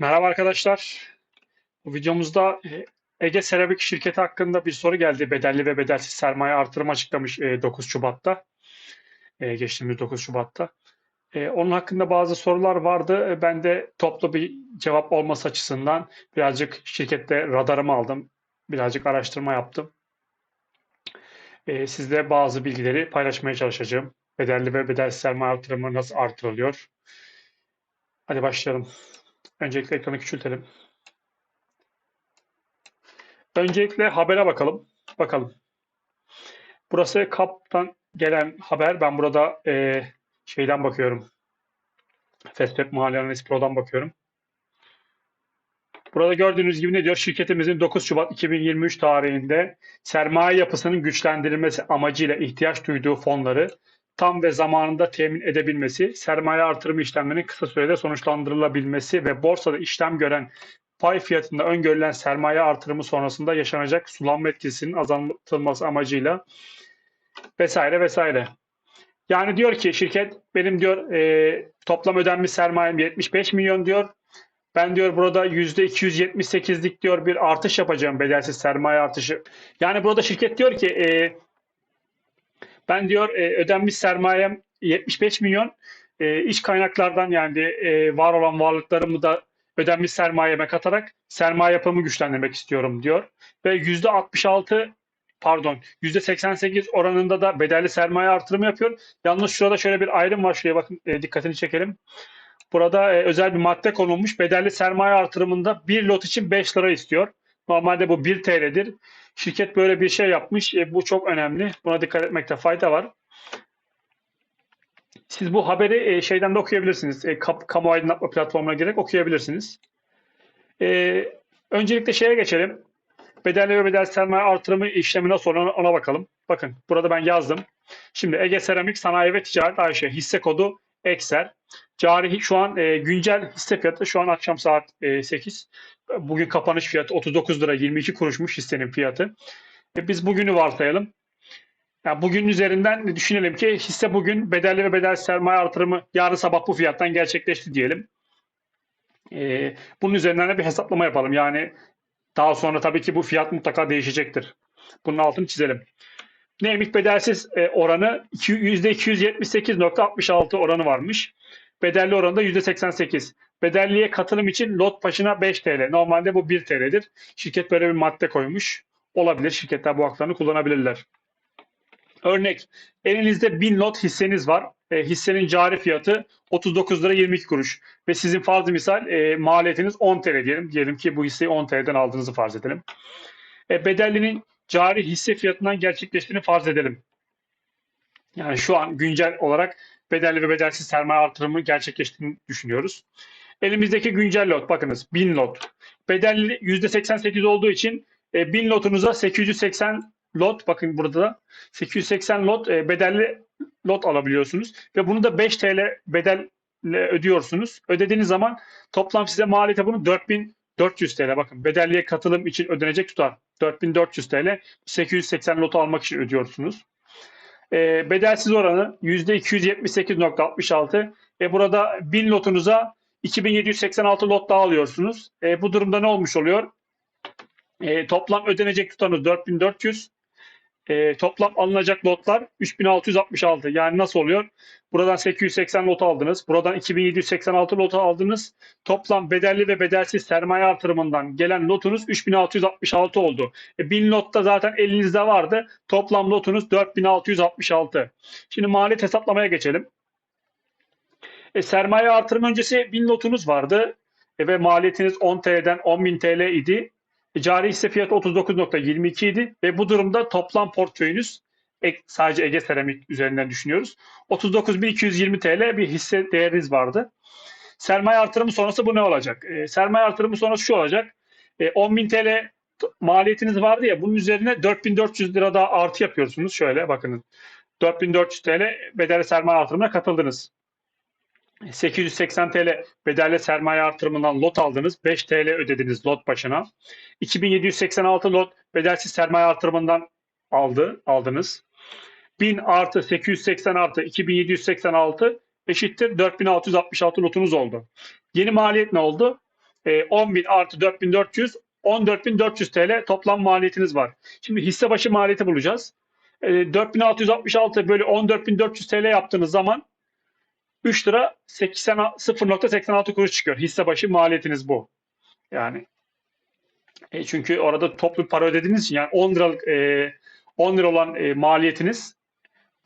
Merhaba arkadaşlar. Bu videomuzda e, Ege Seramik şirketi hakkında bir soru geldi. Bedelli ve bedelsiz sermaye artırımı açıklamış e, 9 Şubat'ta. E, Geçtiğimiz 9 Şubat'ta. E, Onun hakkında bazı sorular vardı. E, Ben de toplu bir cevap olması açısından birazcık şirkette radarımı aldım. Birazcık araştırma yaptım. E, Sizle bazı bilgileri paylaşmaya çalışacağım. Bedelli ve bedelsiz sermaye artırımı nasıl artırılıyor? Hadi başlayalım. Öncelikle ekranı küçültelim. Öncelikle habere bakalım. Bakalım. Burası KAP'tan gelen haber. Ben burada e, şeyden bakıyorum. Festep Mahalle Analiz Pro'dan bakıyorum. Burada gördüğünüz gibi ne diyor? Şirketimizin 9 Şubat 2023 tarihinde sermaye yapısının güçlendirilmesi amacıyla ihtiyaç duyduğu fonları tam ve zamanında temin edebilmesi, sermaye artırımı işlemlerinin kısa sürede sonuçlandırılabilmesi ve borsada işlem gören pay fiyatında öngörülen sermaye artırımı sonrasında yaşanacak sulanma etkisinin azaltılması amacıyla vesaire vesaire. Yani diyor ki şirket benim diyor e, toplam ödenmiş sermayem 75 milyon diyor. Ben diyor burada %278'lik diyor bir artış yapacağım bedelsiz sermaye artışı. Yani burada şirket diyor ki e, ben diyor e, ödenmiş sermayem 75 milyon. E, iç kaynaklardan yani e, var olan varlıklarımı da ödenmiş sermayeme katarak sermaye yapımı güçlendirmek istiyorum diyor. Ve %66 pardon %88 oranında da bedelli sermaye artırımı yapıyor. Yalnız şurada şöyle bir ayrım var. Şuraya bakın e, dikkatini çekelim. Burada e, özel bir madde konulmuş. Bedelli sermaye artırımında bir lot için 5 lira istiyor. Normalde bu 1 TL'dir. Şirket böyle bir şey yapmış. E, bu çok önemli. Buna dikkat etmekte fayda var. Siz bu haberi e, şeyden de okuyabilirsiniz. E, kap, kamu aydınlatma platformuna girerek okuyabilirsiniz. E, öncelikle şeye geçelim. Bedelli ve bedel sermaye artırımı işlemi nasıl ona, bakalım. Bakın burada ben yazdım. Şimdi Ege Seramik Sanayi ve Ticaret AŞ hisse kodu EKSER. Cari şu an e, güncel hisse fiyatı şu an akşam saat e, 8. Bugün kapanış fiyatı 39 lira 22 kuruşmuş hissenin fiyatı. E, biz bugünü varsayalım. Yani bugün üzerinden düşünelim ki hisse bugün bedelli ve bedel sermaye artırımı yarın sabah bu fiyattan gerçekleşti diyelim. E, bunun üzerinden de bir hesaplama yapalım. Yani daha sonra tabii ki bu fiyat mutlaka değişecektir. Bunun altını çizelim. Neymiş bedelsiz e, oranı %278.66 oranı varmış. Bedelli oranında %88. Bedelliye katılım için lot başına 5 TL. Normalde bu 1 TL'dir. Şirket böyle bir madde koymuş. Olabilir. Şirketler bu haklarını kullanabilirler. Örnek elinizde 1000 lot hisseniz var. E, hissenin cari fiyatı 39 lira 22 kuruş. Ve sizin farz misal e, maliyetiniz 10 TL diyelim. Diyelim ki bu hisseyi 10 TL'den aldığınızı farz edelim. E, bedellinin cari hisse fiyatından gerçekleştiğini farz edelim. Yani şu an güncel olarak bedelli ve bedelsiz sermaye artırımı gerçekleştiğini düşünüyoruz. Elimizdeki güncel lot bakınız 1000 lot. Bedelli %88 olduğu için e, 1000 lotunuza 880 lot bakın burada da 880 lot e, bedelli lot alabiliyorsunuz ve bunu da 5 TL bedelle ödüyorsunuz. Ödediğiniz zaman toplam size maliyeti bunu 4400 TL bakın bedelliye katılım için ödenecek tutar 4400 TL 880 lot almak için ödüyorsunuz. E, bedelsiz oranı %278.66 ve burada 1000 lotunuza 2786 lot daha alıyorsunuz. E, bu durumda ne olmuş oluyor? E, toplam ödenecek tutarınız 4400. E, toplam alınacak lotlar 3666. Yani nasıl oluyor? Buradan 880 lot aldınız. Buradan 2786 lot aldınız. Toplam bedelli ve bedelsiz sermaye artırımından gelen lotunuz 3666 oldu. E, 1000 lotta zaten elinizde vardı. Toplam lotunuz 4666. Şimdi maliyet hesaplamaya geçelim. E, sermaye artırım öncesi 1000 lotunuz vardı. E, ve maliyetiniz 10 TL'den 10.000 TL idi. E, cari hisse fiyatı 39.22 idi ve bu durumda toplam portföyünüz sadece Ege Seramik üzerinden düşünüyoruz. 39.220 TL bir hisse değeriniz vardı. Sermaye artırımı sonrası bu ne olacak? E, sermaye artırımı sonrası şu olacak. E, 10.000 TL maliyetiniz vardı ya bunun üzerine 4400 lira daha artı yapıyorsunuz. Şöyle bakın 4400 TL bedelli sermaye artırımına katıldınız. 880 TL bedelli sermaye artırımından lot aldınız. 5 TL ödediniz lot başına. 2786 lot bedelsiz sermaye artırımından aldı, aldınız. 1000 artı 880 artı 2786 eşittir 4666 lotunuz oldu. Yeni maliyet ne oldu? e, 10.000 artı 4.400 14.400 TL toplam maliyetiniz var. Şimdi hisse başı maliyeti bulacağız. E, 4666 bölü 14.400 TL yaptığınız zaman 3 lira 80 0.86 kuruş çıkıyor. Hisse başı maliyetiniz bu. Yani e, çünkü orada toplu para ödediğiniz için yani 10 liralık e, 10 lira olan e, maliyetiniz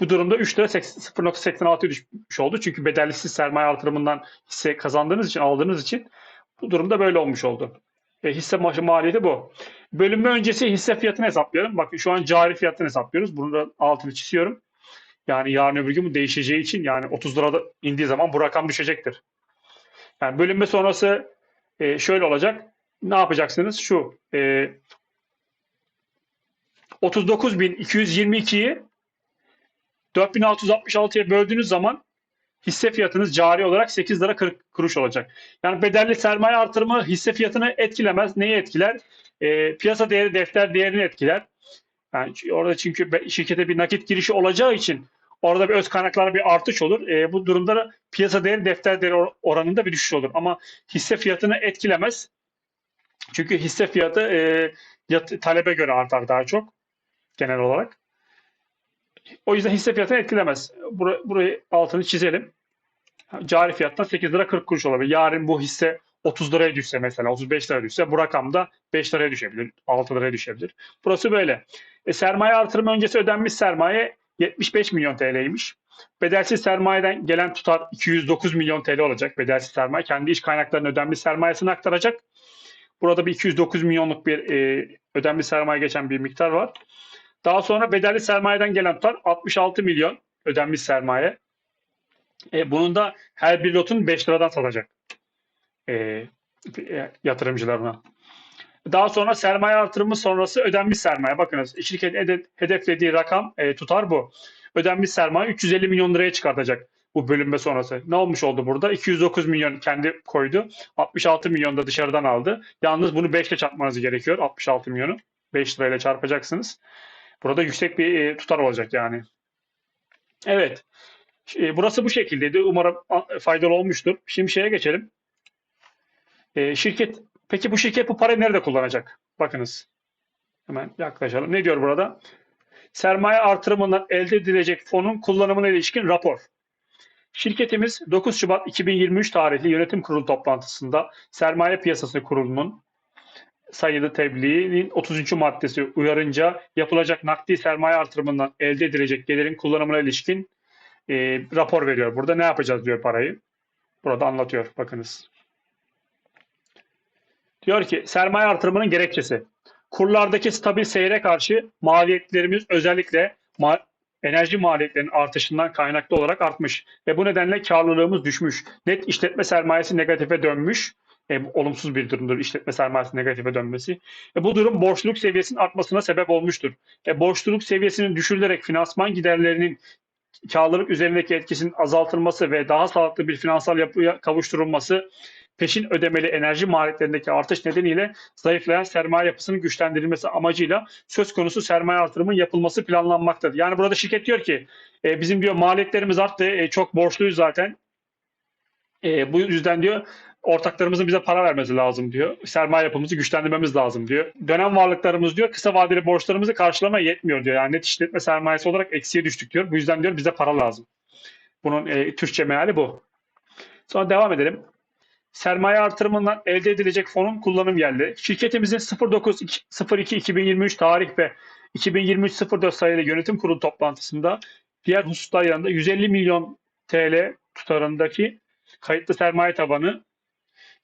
bu durumda 3 lira 0.86'ya düşmüş oldu. Çünkü bedellisiz sermaye artırımından hisse kazandığınız için, aldığınız için bu durumda böyle olmuş oldu. E, hisse maliyeti bu. Bölünme öncesi hisse fiyatını hesaplıyorum. Bakın şu an cari fiyatını hesaplıyoruz. Bunu da altını çiziyorum. Yani yarın öbür gün bu değişeceği için yani 30 lirada indiği zaman bu rakam düşecektir. Yani bölünme sonrası e, şöyle olacak. Ne yapacaksınız? Şu e, 39.222'yi 4666'ya böldüğünüz zaman hisse fiyatınız cari olarak 8 lira 40 kuruş olacak. Yani bedelli sermaye artırımı hisse fiyatını etkilemez. Neyi etkiler? E, piyasa değeri defter değerini etkiler. Yani orada çünkü şirkete bir nakit girişi olacağı için orada bir öz kaynaklara bir artış olur. E, bu durumda da piyasa değeri defter değeri oranında bir düşüş olur. Ama hisse fiyatını etkilemez. Çünkü hisse fiyatı e, yat, talebe göre artar daha çok genel olarak. O yüzden hisse fiyatını etkilemez. Bur burayı altını çizelim. Cari fiyattan 8 lira 40 kuruş olabilir. Yarın bu hisse 30 liraya düşse mesela 35 liraya düşse bu rakam da 5 liraya düşebilir. 6 liraya düşebilir. Burası böyle. E, sermaye artırımı öncesi ödenmiş sermaye 75 milyon TL'ymiş. Bedelsiz sermayeden gelen tutar 209 milyon TL olacak. Bedelsiz sermaye kendi iş kaynaklarının ödenmiş sermayesini aktaracak. Burada bir 209 milyonluk bir e, ödenmiş sermaye geçen bir miktar var. Daha sonra bedelli sermayeden gelen tutar 66 milyon ödenmiş sermaye. E, bunun da her bir lotun 5 liradan satacak e, yatırımcılarına. Daha sonra sermaye artırımı sonrası ödenmiş sermaye. Bakınız şirket hedeflediği rakam e, tutar bu. Ödenmiş sermaye 350 milyon liraya çıkartacak bu bölünme sonrası. Ne olmuş oldu burada? 209 milyon kendi koydu. 66 milyon da dışarıdan aldı. Yalnız bunu 5 ile çarpmanız gerekiyor. 66 milyonu. 5 lirayla çarpacaksınız. Burada yüksek bir e, tutar olacak yani. Evet. E, burası bu şekildeydi. Umarım faydalı olmuştur. Şimdi şeye geçelim. E, şirket Peki bu şirket bu parayı nerede kullanacak? Bakınız. Hemen yaklaşalım. Ne diyor burada? Sermaye artırımından elde edilecek fonun kullanımına ilişkin rapor. Şirketimiz 9 Şubat 2023 tarihli yönetim kurulu toplantısında Sermaye Piyasası Kurulu'nun sayılı tebliğinin 30. maddesi uyarınca yapılacak nakdi sermaye artırımından elde edilecek gelirin kullanımına ilişkin e, rapor veriyor. Burada ne yapacağız diyor parayı. Burada anlatıyor. Bakınız. Diyor ki sermaye artırımının gerekçesi. Kurlardaki stabil seyre karşı maliyetlerimiz özellikle ma enerji maliyetlerinin artışından kaynaklı olarak artmış ve bu nedenle karlılığımız düşmüş. Net işletme sermayesi negatife dönmüş. E, olumsuz bir durumdur işletme sermayesi negatife dönmesi. E, bu durum borçluluk seviyesinin artmasına sebep olmuştur. E, borçluluk seviyesinin düşürülerek finansman giderlerinin karlılık üzerindeki etkisinin azaltılması ve daha sağlıklı bir finansal yapıya kavuşturulması peşin ödemeli enerji maliyetlerindeki artış nedeniyle zayıflayan sermaye yapısının güçlendirilmesi amacıyla söz konusu sermaye artırımının yapılması planlanmaktadır. Yani burada şirket diyor ki e, bizim diyor maliyetlerimiz arttı, e, çok borçluyuz zaten. E, bu yüzden diyor ortaklarımızın bize para vermesi lazım diyor. Sermaye yapımızı güçlendirmemiz lazım diyor. Dönem varlıklarımız diyor kısa vadeli borçlarımızı karşılamaya yetmiyor diyor. Yani net işletme sermayesi olarak eksiye düştük diyor. Bu yüzden diyor bize para lazım. Bunun e, Türkçe meali bu. Sonra devam edelim sermaye artırımından elde edilecek fonun kullanım yerleri. Şirketimizin 09.02.2023 tarih ve 2023-04 sayılı yönetim kurulu toplantısında diğer hususlar yanında 150 milyon TL tutarındaki kayıtlı sermaye tabanı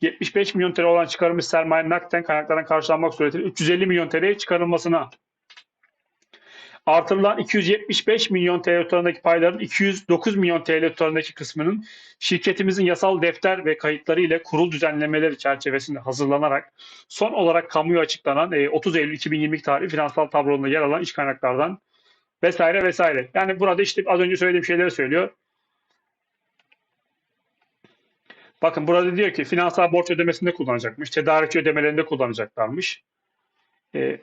75 milyon TL olan çıkarılmış sermaye nakden kaynaklardan karşılanmak suretiyle 350 milyon TL'ye çıkarılmasına artırılan 275 milyon TL tutarındaki payların 209 milyon TL tutarındaki kısmının şirketimizin yasal defter ve kayıtları ile kurul düzenlemeleri çerçevesinde hazırlanarak son olarak kamuya açıklanan 30 e, Eylül 2022 tarihli finansal tablonunda yer alan iş kaynaklardan vesaire vesaire. Yani burada işte az önce söylediğim şeyleri söylüyor. Bakın burada diyor ki finansal borç ödemesinde kullanacakmış, tedarikçi ödemelerinde kullanacaklarmış. Ee,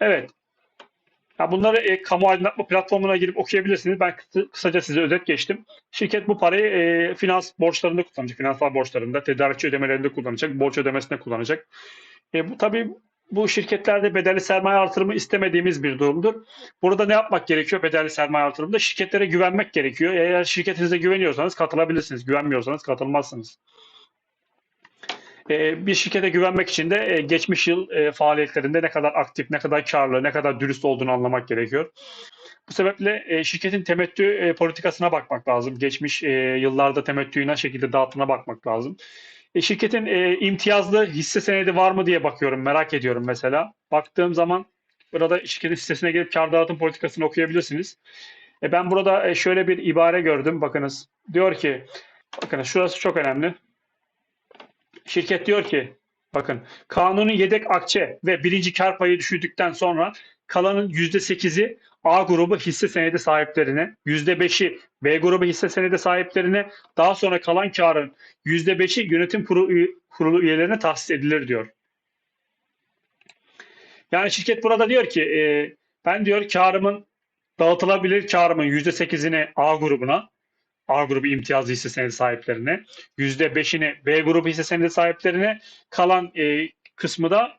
Evet. Ya bunları e, kamu aydınlatma platformuna girip okuyabilirsiniz. Ben kısa- kısaca size özet geçtim. Şirket bu parayı e, finans borçlarında kullanacak. Finansal borçlarında, tedarikçi ödemelerinde kullanacak, borç ödemesinde kullanacak. E, bu tabii bu şirketlerde bedelli sermaye artırımı istemediğimiz bir durumdur. Burada ne yapmak gerekiyor bedelli sermaye artırımında? Şirketlere güvenmek gerekiyor. Eğer şirketinize güveniyorsanız katılabilirsiniz. Güvenmiyorsanız katılmazsınız. E, bir şirkete güvenmek için de e, geçmiş yıl e, faaliyetlerinde ne kadar aktif, ne kadar karlı, ne kadar dürüst olduğunu anlamak gerekiyor. Bu sebeple e, şirketin temettü politikasına bakmak lazım. Geçmiş yıllarda temettüyü ne şekilde dağıttığına bakmak lazım. Şirketin imtiyazlı hisse senedi var mı diye bakıyorum, merak ediyorum mesela. Baktığım zaman burada şirketin sitesine gelip kar dağıtım politikasını okuyabilirsiniz. Ben burada şöyle bir ibare gördüm. Bakınız diyor ki, bakınız şurası çok önemli. Şirket diyor ki, bakın kanuni yedek akçe ve birinci kar payı düşürdükten sonra kalanın %8'i A grubu hisse senedi sahiplerine, %5'i B grubu hisse senedi sahiplerine, daha sonra kalan karın %5'i yönetim kurulu, üye- kurulu üyelerine tahsis edilir diyor. Yani şirket burada diyor ki e, ben diyor karımın dağıtılabilir karımın %8'ini A grubuna, A grubu imtiyazlı hisse senedi sahiplerine, %5'ini B grubu hisse senedi sahiplerine, kalan e, kısmı da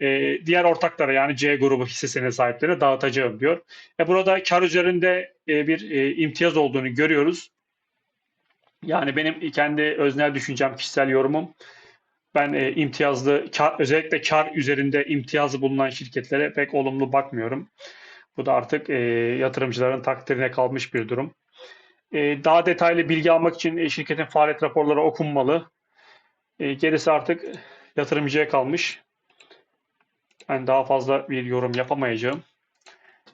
e, diğer ortaklara yani C grubu hisse senedi sahiplerine dağıtacağım diyor. E, burada kar üzerinde e, bir e, imtiyaz olduğunu görüyoruz. Yani benim kendi öznel düşüncem, kişisel yorumum. Ben e, imtiyazlı, kar, özellikle kar üzerinde imtiyazı bulunan şirketlere pek olumlu bakmıyorum. Bu da artık e, yatırımcıların takdirine kalmış bir durum. E, daha detaylı bilgi almak için e, şirketin faaliyet raporları okunmalı. E, gerisi artık yatırımcıya kalmış. Ben daha fazla bir yorum yapamayacağım.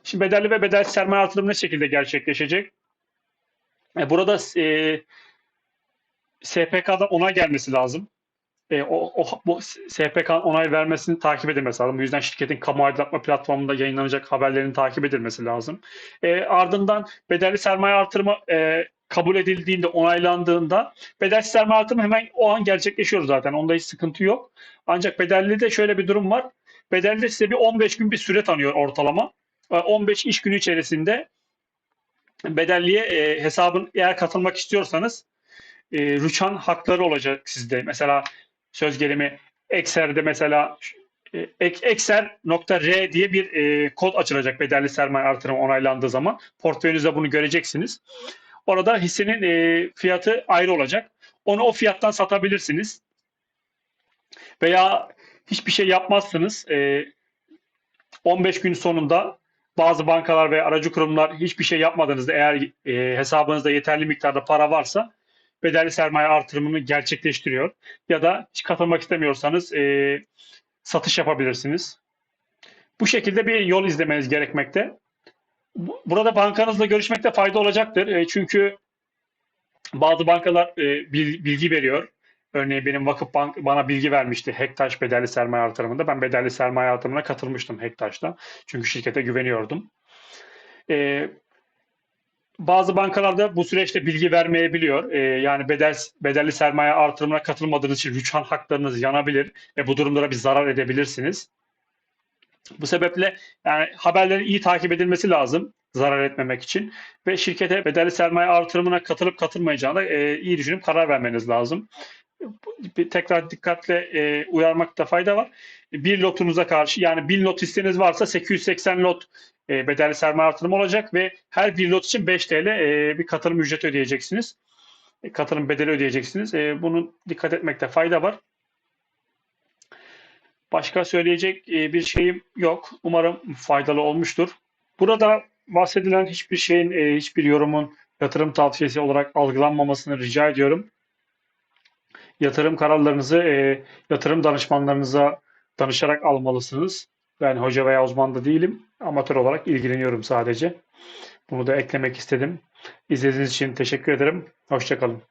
Şimdi bedelli ve bedelsiz sermaye artırımı ne şekilde gerçekleşecek? E, burada e, SPK'dan onay gelmesi lazım. E, o, o bu SPK'nın onay vermesini takip edilmesi lazım. Bu yüzden şirketin kamu aydınlatma platformunda yayınlanacak haberlerin takip edilmesi lazım. E, ardından bedelli sermaye artırımı e, kabul edildiğinde, onaylandığında bedelsiz sermaye artırımı hemen o an gerçekleşiyor zaten. Onda hiç sıkıntı yok. Ancak bedelli de şöyle bir durum var. Bedelli size bir 15 gün bir süre tanıyor ortalama. E, 15 iş günü içerisinde bedelliye e, hesabın eğer katılmak istiyorsanız e, rüçhan hakları olacak sizde. Mesela söz gelimi Exer'de mesela e, ek- Exer.R diye bir e, kod açılacak bedelli sermaye artırımı onaylandığı zaman. Portföyünüzde bunu göreceksiniz. Orada hissenin e, fiyatı ayrı olacak. Onu o fiyattan satabilirsiniz. Veya hiçbir şey yapmazsınız. E, 15 gün sonunda bazı bankalar ve aracı kurumlar hiçbir şey yapmadığınızda eğer e, hesabınızda yeterli miktarda para varsa bedelli sermaye artırımını gerçekleştiriyor. Ya da hiç katılmak istemiyorsanız e, satış yapabilirsiniz. Bu şekilde bir yol izlemeniz gerekmekte. Bu- Burada bankanızla görüşmekte fayda olacaktır. E, çünkü bazı bankalar e, bil- bilgi veriyor. Örneğin benim Vakıf Bank bana bilgi vermişti Hektaş bedelli sermaye artırımında. Ben bedelli sermaye artırımına katılmıştım Hektaş'ta. Çünkü şirkete güveniyordum. E, bazı bankalarda bu süreçte bilgi vermeyebiliyor. E, yani bedel, bedelli sermaye artırımına katılmadığınız için rüçhan haklarınız yanabilir ve bu durumlara bir zarar edebilirsiniz. Bu sebeple yani haberlerin iyi takip edilmesi lazım zarar etmemek için ve şirkete bedelli sermaye artırımına katılıp katılmayacağına e, iyi düşünüp karar vermeniz lazım. Tekrar dikkatle e, uyarmakta fayda var. Bir lotunuza karşı yani 1000 lot listeniz varsa 880 lot e, bedelli sermaye artırımı olacak ve her bir lot için 5 TL e, bir katılım ücreti ödeyeceksiniz. E, katılım bedeli ödeyeceksiniz. E, bunun dikkat etmekte fayda var. Başka söyleyecek e, bir şeyim yok. Umarım faydalı olmuştur. Burada bahsedilen hiçbir şeyin, e, hiçbir yorumun yatırım tavsiyesi olarak algılanmamasını rica ediyorum. Yatırım kararlarınızı e, yatırım danışmanlarınıza danışarak almalısınız. Ben hoca veya uzman da değilim. Amatör olarak ilgileniyorum sadece. Bunu da eklemek istedim. İzlediğiniz için teşekkür ederim. Hoşçakalın.